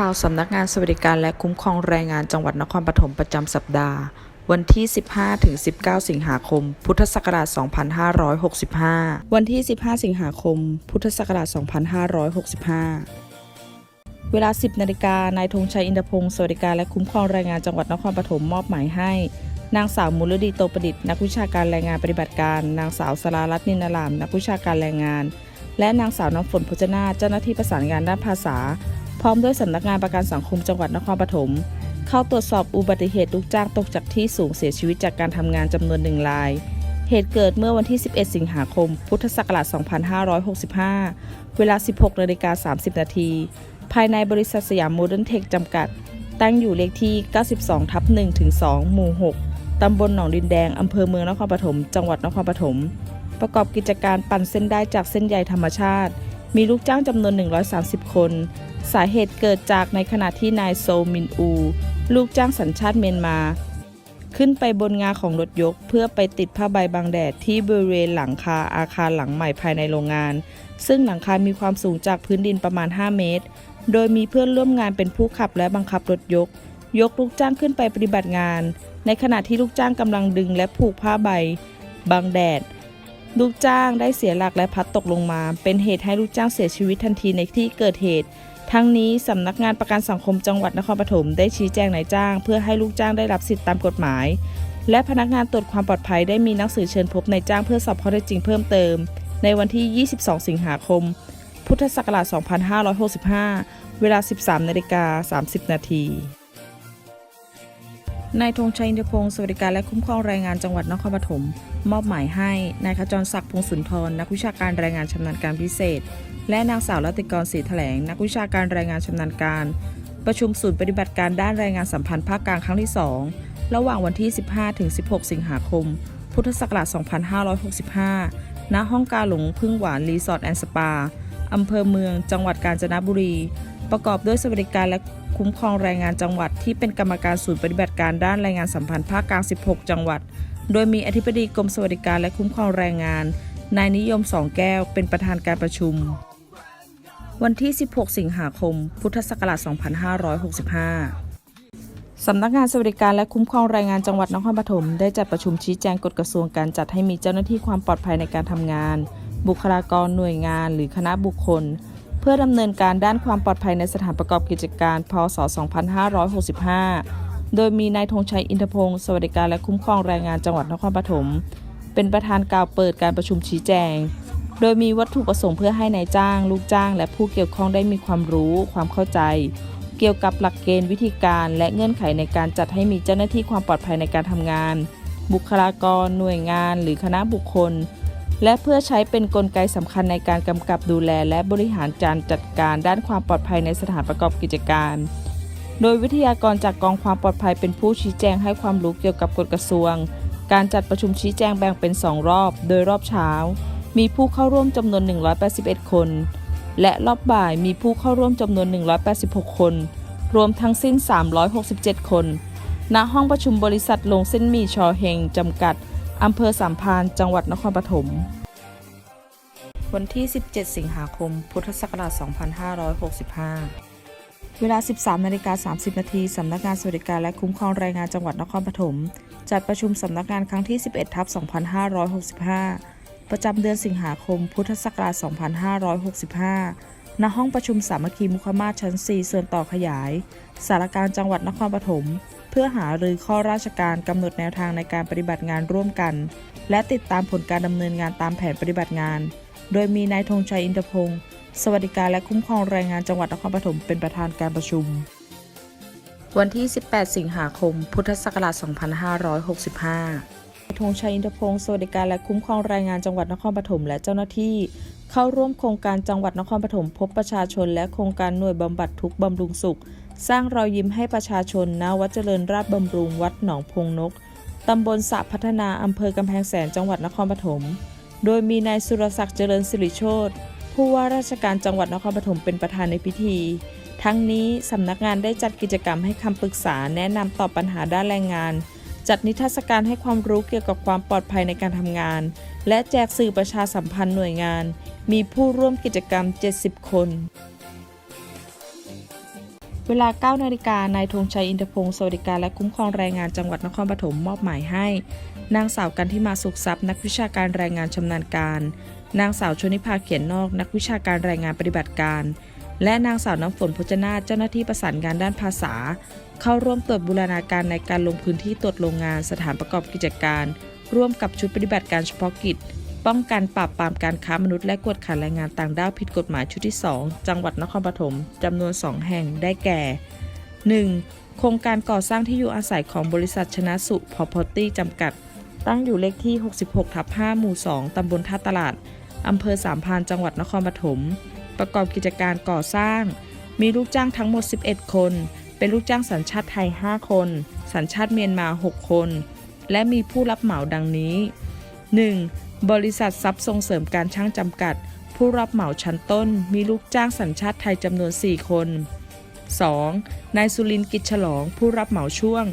ข่าวสำนักงานสวัสดิการและคุ้มครองแรงงานจังหวัดนครปฐมประจำสัปดาห์ วันที่ 15 ถึง 19 สิงหาคม พุทธศักราช 2565 วันที่ 15 สิงหาคม พุทธศักราช 2565เวลา 10 นาฬิกา นายธงชัยอินทพงศ์สวัสดิการและคุ้มครองแรงงานจังหวัดนครปฐมมอบหมายให้ นางสาวมูลดีโตประดิษฐ์นักวิชาการแรงงานปฏิบัติการ นางสาวสรารัตน์นินาราม นักวิชาการแรงงาน และนางสาวน้ำฝนพจนาเจ้าหน้าที่ประสานงานด้านภาษา พร้อมด้วยสำนักงานประกันสังคมจังหวัดนครปฐมเข้าตรวจสอบอุบัติเหตุลูกจ้างตกจากที่สูงเสียชีวิตจากการทำงานจำนวนหนึ่งราย เหตุเกิดเมื่อวันที่ 11 สิงหาคม พุทธศักราช 2565 เวลา 16นาฬิกา30 นาที ภายในบริษัทสยามโมเดิร์นเทคจำกัด ตั้งอยู่เลขที่ 92 ทับ1ถึง2หมู่ 6 ตำบลหนองดินแดง อำเภอเมืองนครปฐม จังหวัดนครปฐม ประกอบกิจการปั่นเส้นได้จากเส้นใยธรรมชาติ มีลูกจ้างจำนวน 130 คน สาเหตุเกิดจากในขณะที่นายโซมินอู ลูกจ้างสัญชาติเมียนมา ขึ้นไปบนงาของรถยก เพื่อไปติดผ้าใบบังแดดที่บริเวณหลังคาอาคารหลังใหม่ภายในโรงงาน ซึ่งหลังคา มีความสูงจากพื้นดินประมาณ 5 เมตร โดยมีเพื่อนร่วมงานเป็นผู้ขับและบังคับรถยก ยกลูกจ้างขึ้นไปปฏิบัติงาน ในขณะที่ลูกจ้างกำลังดึงและผูกผ้าใบบังแดด ลูกจ้างได้เสียหลักและพัดตกลงมา เป็นเหตุให้ลูกจ้างเสียชีวิตทันทีในที่เกิดเหตุ ทั้งนี้สำนักงานประกันสังคมจังหวัดนครปฐมได้ชี้แจงนายจ้าง เพื่อให้ลูกจ้างได้รับสิทธิตามกฎหมาย และพนักงานตรวจความปลอดภัยได้มีหนังสือเชิญพบนายจ้างเพื่อสอบข้อเท็จจริงเพิ่มเติม ในวันที่ 22 สิงหาคม พุทธศักราช 2565 เวลา 13นาฬิกา30 นาที นายธงชัยอินทพงศ์สวัสดิการและคุ้มครองแรงงานจังหวัดนครปฐมมอบหมายให้นายขจรศักดิ์พงศุนทรนักวิชาการแรงงานชำนาญการพิเศษ และนางสาวรัติกรศรีแถลง นักวิชาการแรงงานชำนาญการ ประชุมศูนย์ปฏิบัติการด้านแรงงานสัมพันธ์ภาคกลางครั้งที่ 2 ระหว่างวันที่ 15-16 สิงหาคม พุทธศักราช 2565 ณ ห้องกาหลงพึ่งหวานรีสอร์ทแอนด์สปาอำเภอเมือง จังหวัดกาญจนบุรี ประกอบด้วยสวัสดิการและ คุ้มครองแรงงานจังหวัด ที่เป็นกรรมการศูนย์ปฏิบัติการด้านแรงงานสัมพันธ์ภาคกลาง 16 จังหวัด โดยมีอธิบดีกรมสวัสดิการและคุ้มครองแรงงาน นายนิยมสองแก้ว เป็นประธานการประชุม วันที่ 16 สิงหาคม พุทธศักราช 2565สำนักงานสวัสดิการและคุ้มครองแรงงานจังหวัดนครปฐมได้จัดประชุมชี้แจงกฎกระทรวงการจัดให้มีเจ้าหน้าที่ความปลอดภัยในการทำงาน บุคลากรหน่วยงาน หรือคณะบุคคล เพื่อดำเนินการด้านความปลอดภัยในสถานประกอบกิจการ พศ 2565 โดยมีนายธงชัยอินทพงศ์สวัสดิการและคุ้มครองแรงงานจังหวัดนครปฐม เป็นประธานกล่าวเปิดการประชุมชี้แจง โดยมีวัตถุประสงค์เพื่อให้นายจ้าง ลูกจ้าง และผู้เกี่ยวข้องได้มีความรู้ ความเข้าใจ เกี่ยวกับหลักเกณฑ์วิธีการ และเงื่อนไขในการจัดให้มีเจ้าหน้าที่ความปลอดภัยในการทำงาน บุคลากร หน่วยงาน หรือคณะบุคคล และเพื่อใช้เป็นนกลไกสำคัญในการกำกับดูแล และบริหารการจัดการด้านความปลอดภัยในสถานประกอบกิจการ โดยวิทยากรจากกองความปลอดภัยเป็นผู้ชี้แจงให้ความรู้เกี่ยวกับกฎกระทรวง การจัดประชุมชี้แจงแบ่งเป็น 2 รอบ โดยรอบเช้า มีผู้เข้าร่วมจำนวน 181 คน และรอบบ่ายมีผู้เข้าร่วมจำนวน 186 คน รวมทั้งสิ้น 367 คน ณ ห้องประชุมบริษัทลงเส้นหมี่ชอเฮงจำกัด อำเภอสามพาน จังหวัดนครปฐม วันที่ 17 สิงหาคม พุทธศักราช 2565 เวลา 13นาฬิกา30 นาทีสำนักงานสวัสดิการและคุ้มครองแรงงานจังหวัดนครปฐม จัดประชุมสำนักงานครั้งที่ 11 ทับ 2565 ประจำเดือนสิงหาคม พุทธศักราช 2565 ณ ห้องประชุมสามัคคีมุขมาศชั้น 4 ส่วนต่อขยาย สารการจังหวัดนครปฐม เพื่อหารือข้อราชการกำหนดแนวทางในการปฏิบัติงานร่วมกัน และติดตามผลการดำเนินงานตามแผนปฏิบัติงาน โดยมีนายธงชัยอินทพงศ์สวัสดิการและคุ้มครองแรงงานจังหวัดนครปฐมเป็นประธานการประชุม วันที่ 18 สิงหาคม พุทธศักราช 2565นายธงชัยอินทพงศ์สวัสดิการและคุ้มครองแรงงานจังหวัดนครปฐมและเจ้าหน้าที่ เข้าร่วมโครงการจังหวัดนครปฐมพบประชาชน และโครงการหน่วยบำบัดทุกข์บำรุงสุข สร้างรอยยิ้มให้ประชาชนณวัดเจริญราชบำรุงวัดหนองพงนก ตำบลสะพัฒนาอำเภอกำแพงแสนจังหวัดนครปฐม โดยมีนายสุรศักดิ์เจริญสิริโชตผู้ว่าราชการจังหวัดนครปฐมเป็นประธานในพิธี ทั้งนี้สำนักงานได้จัดกิจกรรมให้คำปรึกษาแนะนำตอบปัญหาด้านแรงงาน จัดนิทรรศการให้ความรู้เกี่ยวกับความปลอดภัยในการทำงาน และแจกสื่อประชาสัมพันธ์หน่วยงาน มีผู้ร่วมกิจกรรม 70 คน เวลา 9 นาฬิกานายธงชัยอินทพงศ์สวัสดิการและคุ้มครองแรงงานจังหวัดนครปฐมมอบหมายให้ นางสาวกันทิมาสุขทรัพย์ นักวิชาการแรงงานชำนาญการ นางสาวชนิภาเขียนนอก นักวิชาการแรงงานปฏิบัติการ และนางสาวน้ำฝนพจนาเจ้าหน้าที่ประสานงานด้านภาษา เข้าร่วมตรวจบูรณาการในการลงพื้นที่ตรวจโรงงานสถานประกอบกิจการ ร่วมกับชุดปฏิบัติการเฉพาะกิจ ป้องกันปราบปรามการค้ามนุษย์และกวดขันแรงงานต่างด้าวผิดกฎหมายชุดที่ 2 จังหวัดนครปฐมจำนวน 2 แห่งได้แก่ 1. โครงการก่อสร้างที่อยู่อาศัยของบริษัทชนะสุพอพอตี้จำกัด ตั้งอยู่เลขที่ 66ทับ5หมู่ 2 ตำบลท่าตลาด อำเภอสามพานจังหวัดนครปฐม ประกอบกิจการก่อสร้าง มีลูกจ้างทั้งหมด 11 คน เป็นลูกจ้างสัญชาติไทย 5 คน สัญชาติเมียนมา 6 คน และมีผู้รับเหมาดังนี้ 1. บริษัททรัพย์ส่งเสริมการช่างจำกัด ผู้รับเหมาชั้นต้น มีลูกจ้างสัญชาติไทยจำนวน 4 คน 2. นายสุรินทร์กิจฉลอง ผู้รับเหมาช่วง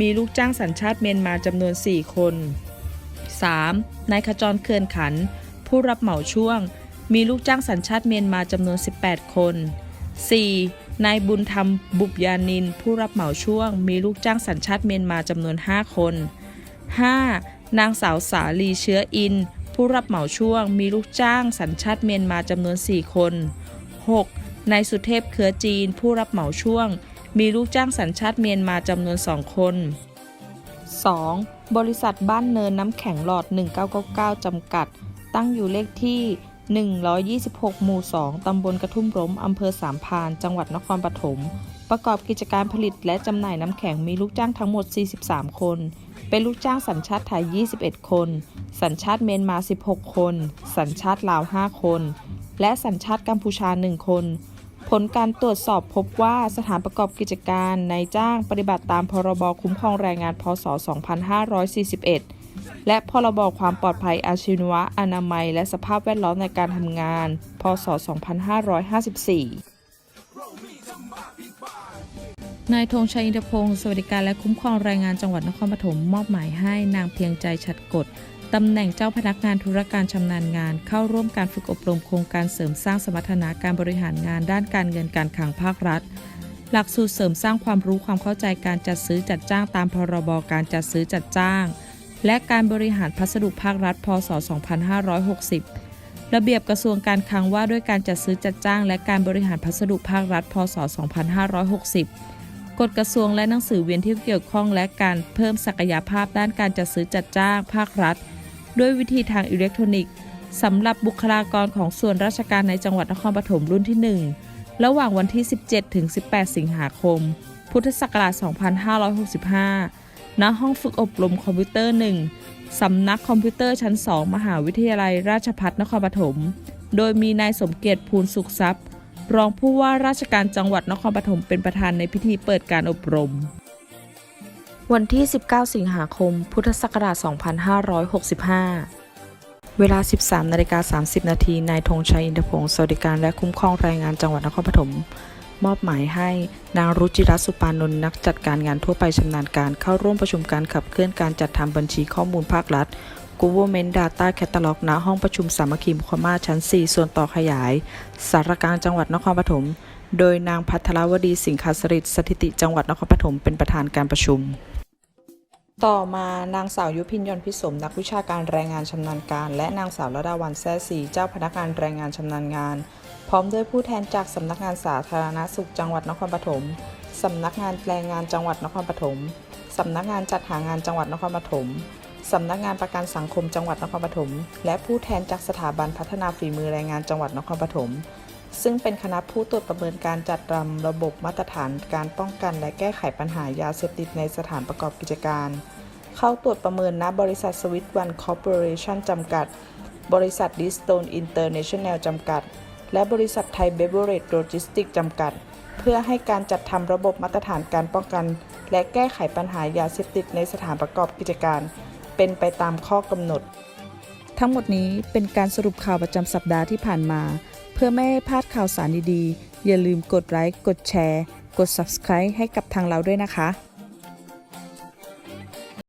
มีลูกจ้างสัญชาติเมียนมาจำนวน 4 คน 3. นายขจรเขื่อนขัน ผู้รับเหมาช่วง มีลูกจ้างสัญชาติเมียนมาจำนวน 18 คน 4. นายบุญธรรมบุบยานิน ผู้รับเหมาช่วง มีลูกจ้างสัญชาติเมียนมาจำนวน 5 คน 5. นางสาวสาลีเชื้ออิน ผู้รับเหมาช่วงมีลูกจ้างสัญชาติเมียนมาจำนวน 4 คน 6. นายสุเทพเครือจีน ผู้รับเหมาช่วง มีลูกจ้างสัญชาติเมียนมาจำนวน 2 คน 2. บริษัทบ้านเนินน้ำแข็งหลอด 1999 จำกัด ตั้งอยู่เลขที่ 126 หมู่ 2 ตำบลกระทุ่มล้มอำเภอสามพาน จังหวัดนครปฐม ประกอบกิจการผลิตและจำหน่ายน้ำแข็งมีลูกจ้างทั้งหมด 43 คน เป็นลูกจ้างสัญชาติไทย 21 คน สัญชาติเมียนมา 16 คน สัญชาติลาว 5 คน และสัญชาติกัมพูชา 1 คน ผลการตรวจสอบพบว่าสถานประกอบกิจการนายจ้างปฏิบัติตามพรบคุ้มครองแรงงาน พศ 2541 และพรบความปลอดภัยอาชีวะอนามัย และสภาพแวดล้อมในการทำงาน พศ 2554 นายธงชัยอินทพงศ์สวัสดิการและคุ้มครองแรงงานจังหวัดนครปฐมมอบหมายให้นางเพียงใจฉัดกฎตำแหน่งเจ้าพนักงานธุรการชำนาญงาน เข้าร่วมการฝึกอบรมโครงการเสริมสร้างสมรรถนะการบริหารงานด้านการเงินการคลังภาครัฐ หลักสูตรเสริมสร้างความรู้ความเข้าใจการจัดซื้อจัดจ้างตามพรบการจัดซื้อจัดจ้าง และการบริหารพัสดุภาครัฐ พศ 2560 ระเบียบกระทรวงการคลังว่าด้วยการจัดซื้อจัดจ้าง และการบริหารพัสดุภาครัฐ พศ 2560 กฎกระทรวงและหนังสือเวียนที่เกี่ยวข้องและการเพิ่มศักยภาพด้านการจัดซื้อจัดจ้างภาครัฐ ด้วยวิธีทางอิเล็กทรอนิกส์สำหรับบุคลากรของส่วนราชการในจังหวัดนครปฐมรุ่นที่ 1 ระหว่างวันที่ 17 ถึง 18 สิงหาคม พุทธศักราช 2565 ณ ห้องฝึกอบรมคอมพิวเตอร์ 1 สำนักคอมพิวเตอร์ชั้น 2 มหาวิทยาลัยราชภัฏนครปฐม โดยมีนายสมเกียรติภูลสุขทรัพย์ รองผู้ว่าราชการจังหวัดนครปฐมเป็นประธานในพิธีเปิดการอบรม วันที่ 19 สิงหาคม พุทธศักราช 2565 เวลา 13นาฬิกา30 นาทีนายธงชัยอินทพงศ์สวัสดิการและคุ้มครองแรงงานจังหวัดนครปฐมมอบหมายให้นางรุจิรัสุปานนท์นักจัดการงานทั่วไปชำนาญการเข้าร่วมประชุมการขับเคลื่อนการจัดทำบัญชีข้อมูลภาครัฐ Government Data Catalog ณห้องประชุมสามัคคีมุขมาศชั้น 4 ส่วนต่อขยาย สารกลางจังหวัดนครปฐม โดยนางพัทรวดีสิงคาสริตสถิติจังหวัดนครปฐมเป็นประธานการประชุม ต่อมานางสาวยุพินยนพิสมนักวิชาการแรงงานชำนาญการ และนางสาวระดาวันแซ่สีเจ้าพนักงานแรงงานชำนาญงาน พร้อมด้วยผู้แทนจากสำนักงานสาธารณสุขจังหวัดนครปฐมสำนักงานแรงงานจังหวัดนครปฐมสำนักงานจัดหางานจังหวัดนครปฐม สำนักงานประกันสังคมจังหวัดนครปฐมและผู้แทนจากสถาบันพัฒนาฝีมือแรงงานจังหวัดนครปฐมซึ่งเป็นคณะผู้ตรวจประเมินการจัดทำระบบมาตรฐานการป้องกันและแก้ไขปัญหายาเสพติดในสถานประกอบกิจการ เข้าตรวจประเมินณบริษัทสวิตวันคอร์ปอเรชั่นจำกัด บริษัทดิสโตนอินเตอร์เนชั่นแนลจำกัด และบริษัทไทยเบเวอร์เรจโลจิสติกจำกัด เพื่อให้การจัดทำระบบมาตรฐานการป้องกัน และแก้ไขปัญหายาเสพติดในสถานประกอบกิจการ เป็นไปตามข้อกำหนด ทั้งหมดนี้เป็นการสรุปข่าวประจำสัปดาห์ที่ผ่านมา เพื่อไม่ให้พลาดข่าวสารดีๆ อย่าลืมกดไลค์ กดแชร์ กด Subscribe ให้กับทางเราด้วยนะคะ